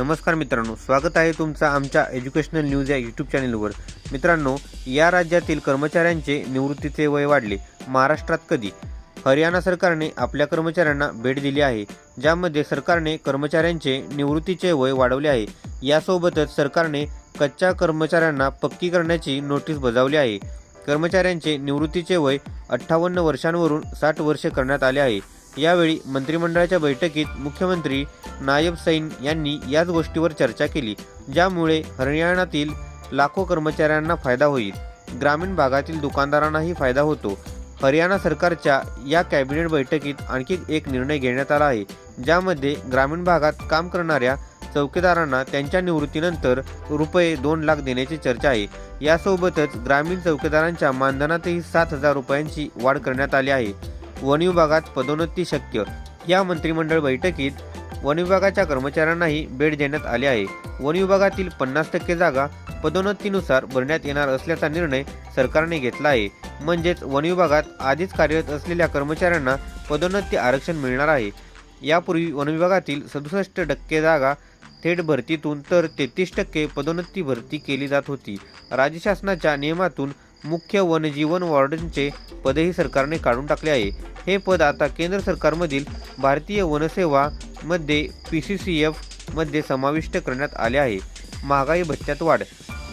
नमस्कार मित्रांनो स्वागत आहे तुमचं आमच्या एज्युकेशनल न्यूज या यूट्यूब चॅनलवर. मित्रांनो या राज्यातील कर्मचाऱ्यांचे निवृत्तीचे वय वाढले महाराष्ट्रात कधी? हरियाणा सरकारने आपल्या कर्मचाऱ्यांना भेट दिली आहे ज्यामध्ये सरकारने कर्मचाऱ्यांचे निवृत्तीचे वय वाढवले आहे. यासोबतच सरकारने कच्च्या कर्मचाऱ्यांना पक्की करण्याची नोटीस बजावली आहे. कर्मचाऱ्यांचे निवृत्तीचे वय अठ्ठावन्न वर्षांवरून साठ वर्षे करण्यात आले आहे. यावेळी मंत्रिमंडळाच्या बैठकीत मुख्यमंत्री नायब सैन यांनी याच गोष्टीवर चर्चा केली ज्यामुळे हरियाणातील लाखो कर्मचाऱ्यांना फायदा होईल. ग्रामीण भागातील दुकानदारांनाही फायदा होतो. हरियाणा सरकारच्या या कॅबिनेट बैठकीत आणखी एक निर्णय घेण्यात आला आहे ज्यामध्ये ग्रामीण भागात काम करणाऱ्या चौकीदारांना त्यांच्या निवृत्तीनंतर रुपये दोन लाख देण्याची चर्चा आहे. यासोबतच ग्रामीण चौकीदारांच्या मानधनातही सात हजार रुपयांची वाढ करण्यात आली आहे. वन विभागात पदोन्नती शक्य. या मंत्रिमंडळ बैठकीत वन विभागाच्या कर्मचाऱ्यांनाही भेट देण्यात आली आहे. वन विभागातील पन्नास टक्के जागा पदोन्नतीनुसार भरण्यात येणार असल्याचा निर्णय सरकारने घेतला आहे. म्हणजेच वन विभागात आधीच कार्यरत असलेल्या कर्मचाऱ्यांना पदोन्नती आरक्षण मिळणार आहे. यापूर्वी वन विभागातील सदुसष्ट टक्के जागा थेट भरतीतून तर तेहतीस टक्के पदोन्नती भरती केली जात होती. राज्य शासनाच्या नियमातून मुख्य वनजीवन वॉर्डनचे पदही सरकारने काढून टाकले आहे. हे पद आता केंद्र सरकारमधील भारतीय वनसेवा मध्ये पी सी सी एफमध्ये समाविष्ट करण्यात आले आहे. महागाई भत्त्यात वाढ.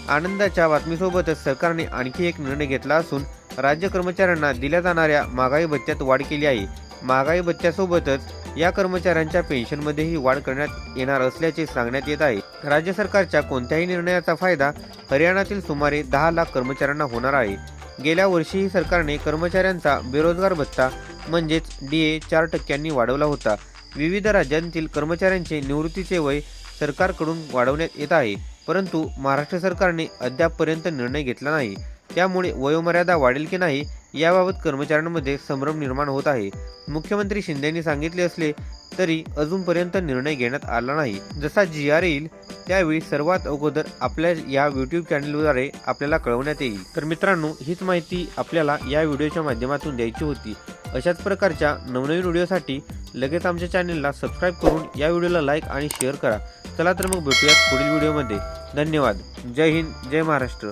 आनंदाच्या बातमीसोबतच सरकारने आणखी एक निर्णय घेतला असून राज्य कर्मचाऱ्यांना दिल्या जाणाऱ्या महागाई भत्त्यात वाढ केली आहे. महागाई भत्त्यासोबतच या कर्मचाऱ्यांच्या पेन्शनमध्येही वाढ करण्यात येणार असल्याचे सांगण्यात येत आहे. राज्य सरकारच्या कोणत्याही निर्णयाचा फायदा हरियाणातील सुमारे दहा लाख कर्मचाऱ्यांना होणार आहे. गेल्या वर्षीही सरकारने कर्मचाऱ्यांचा बेरोजगार भत्ता म्हणजेच डी ए चार टक्क्यांनी वाढवला होता. विविध राज्यांतील कर्मचाऱ्यांचे निवृत्तीचे वय सरकारकडून वाढवण्यात येत आहे परंतु महाराष्ट्र सरकारने अद्यापपर्यंत निर्णय घेतला नाही. त्यामुळे वयोमर्यादा वाढेल की नाही याबाबत कर्मचाऱ्यांमध्ये संभ्रम निर्माण होत आहे. मुख्यमंत्री शिंदेंनी सांगितले असले तरी अजूनपर्यंत निर्णय घेण्यात आला नाही. जसा जी आर येईल त्यावेळी सर्वात अगोदर आपल्या या यूट्यूब चॅनलद्वारे आपल्याला कळवण्यात येईल. तर मित्रांनो हीच माहिती आपल्याला या व्हिडिओच्या माध्यमातून द्यायची होती. अशाच प्रकारच्या नवनवीन व्हिडिओसाठी लगेच आमच्या चॅनलला सबस्क्राईब करून या व्हिडिओला लाईक आणि शेअर करा. चला तर मग भेटूयात पुढील व्हिडिओमध्ये. धन्यवाद. जय हिंद जय महाराष्ट्र.